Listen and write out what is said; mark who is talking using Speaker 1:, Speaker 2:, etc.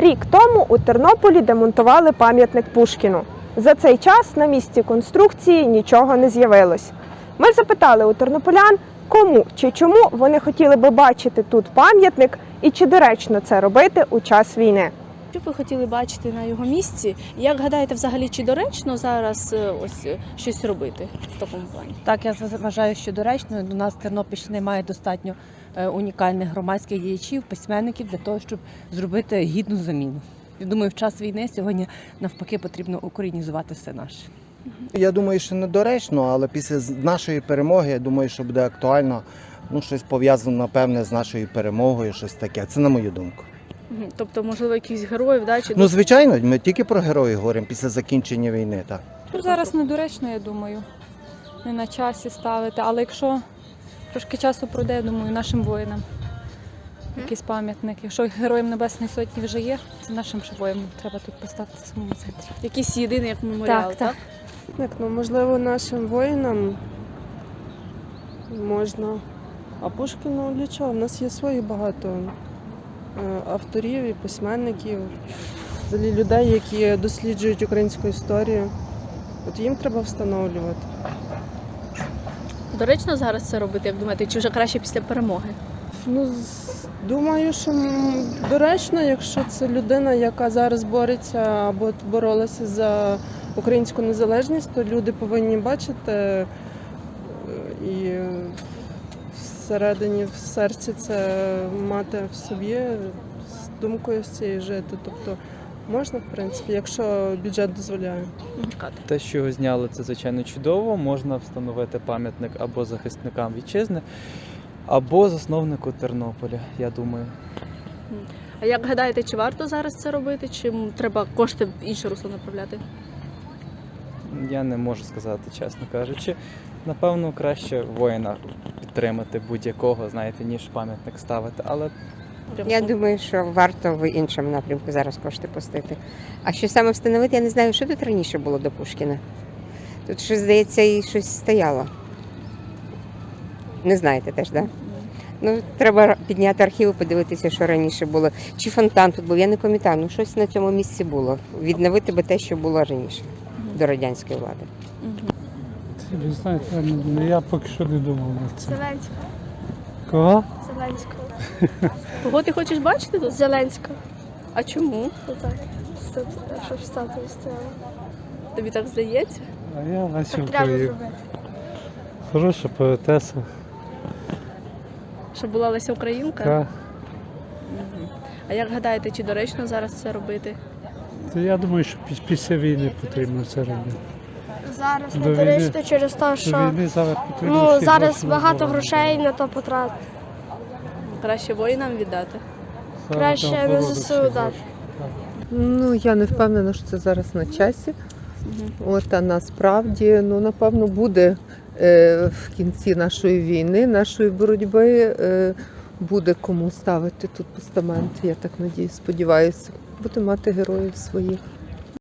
Speaker 1: Рік тому у Тернополі демонтували пам'ятник Пушкіну. За цей час на місці конструкції нічого не з'явилось. Ми запитали у тернополян, кому чи чому вони хотіли би бачити тут пам'ятник і чи доречно це робити у час війни.
Speaker 2: Що б ви хотіли бачити на його місці? Як гадаєте, взагалі чи доречно зараз е, ось е, щось робити в такому плані?
Speaker 3: Так, я вважаю, що доречно. У нас Тернопільщина має достатньо е, унікальних громадських діячів, письменників для того, щоб зробити гідну заміну. Я думаю, в час війни сьогодні навпаки потрібно українізувати все наше.
Speaker 4: Я думаю, що недоречно, але після нашої перемоги, я думаю, що буде актуально. Ну, щось пов'язано, напевне, з нашою перемогою, щось таке. Це на мою думку.
Speaker 2: Тобто, можливо, якихось героїв, да? чи
Speaker 4: Ну, звичайно, ми тільки про героїв говоримо після закінчення війни, так.
Speaker 5: Ну, Зараз недоречно, я думаю. Не на часі ставити. Але якщо трошки часу пройде, я думаю, нашим воїнам якийсь пам'ятник. Якщо героям Небесної Сотні вже є, це нашим же воїнам треба тут поставити в самому центрі.
Speaker 2: якийсь єдиний як меморіал,
Speaker 5: Так, так.
Speaker 1: Так, ну можливо, нашим воїнам можна.
Speaker 6: А Пушкіну для чого? У нас є свої багато авторів і письменників, взагалі людей, які досліджують українську історію. От їм треба встановлювати.
Speaker 2: Доречно зараз це робити, як думаєте, чи вже краще після перемоги?
Speaker 6: Ну, думаю, що доречно, якщо це людина, яка зараз бореться або боролася за українську незалежність, то люди повинні бачити е, і всередині, в серці це мати в собі з думкою з цією жити. Тобто можна, в принципі, якщо бюджет дозволяє.
Speaker 7: Те, що його зняли, це звичайно чудово. Можна встановити пам'ятник або захисникам вітчизни, або засновнику Тернополя, я думаю.
Speaker 2: А як гадаєте, чи варто зараз це робити, чи треба кошти в інше русло направляти?
Speaker 7: Я не можу сказати, чесно кажучи. Напевно, краще воїна підтримати будь-якого, знаєте, ніж пам'ятник ставити. Але
Speaker 8: Я думаю, що варто в іншому напрямку зараз кошти пустити. А що саме встановити, я не знаю, що тут раніше було до Пушкіна. Тут ще, здається, і щось стояло. Не знаєте теж, так? Да? Ну, треба підняти архів подивитися, що раніше було. Чи фонтан тут був, я не пам'ятаю, ну щось на цьому місці було. Відновити би те, що було раніше, до радянської влади.
Speaker 9: Ви знаєте, я, не- я поки що не думав над цим.
Speaker 10: Зеленського.
Speaker 9: Кого?
Speaker 10: Зеленського.
Speaker 2: Кого ти хочеш бачити тут?
Speaker 10: Зеленського.
Speaker 2: А чому?
Speaker 10: Отак. Стат- Щоб статуя стояла.
Speaker 2: Тобі так здається?
Speaker 9: А я Лесю
Speaker 10: Так треба
Speaker 9: Українку.
Speaker 10: зробити.
Speaker 9: Хороша поетеса.
Speaker 2: Щоб була Леся Українка?
Speaker 9: Та.
Speaker 2: Мгм. А як гадаєте, чи доречно зараз це робити?
Speaker 9: То я думаю, що піс- після війни потрібно це робити.
Speaker 10: Зараз
Speaker 9: До
Speaker 10: не
Speaker 9: війни-
Speaker 10: доречно через те,
Speaker 9: До
Speaker 10: що
Speaker 9: війни зараз потрібно
Speaker 10: ну,
Speaker 9: всі
Speaker 10: зараз
Speaker 9: гроші
Speaker 10: багато
Speaker 9: на
Speaker 10: грошей на то потратити.
Speaker 2: Краще воїнам віддати?
Speaker 9: Зараз
Speaker 10: краще
Speaker 9: на
Speaker 10: на
Speaker 9: оборону
Speaker 10: ЗСУ
Speaker 9: гроші.
Speaker 10: дати.
Speaker 11: Ну, я не впевнена, що це зараз на часі. От, а насправді, ну, напевно, буде е, в кінці нашої війни, нашої боротьби, е, буде кому ставити тут постамент. Я так надію, сподіваюся. Буде мати героїв своїх.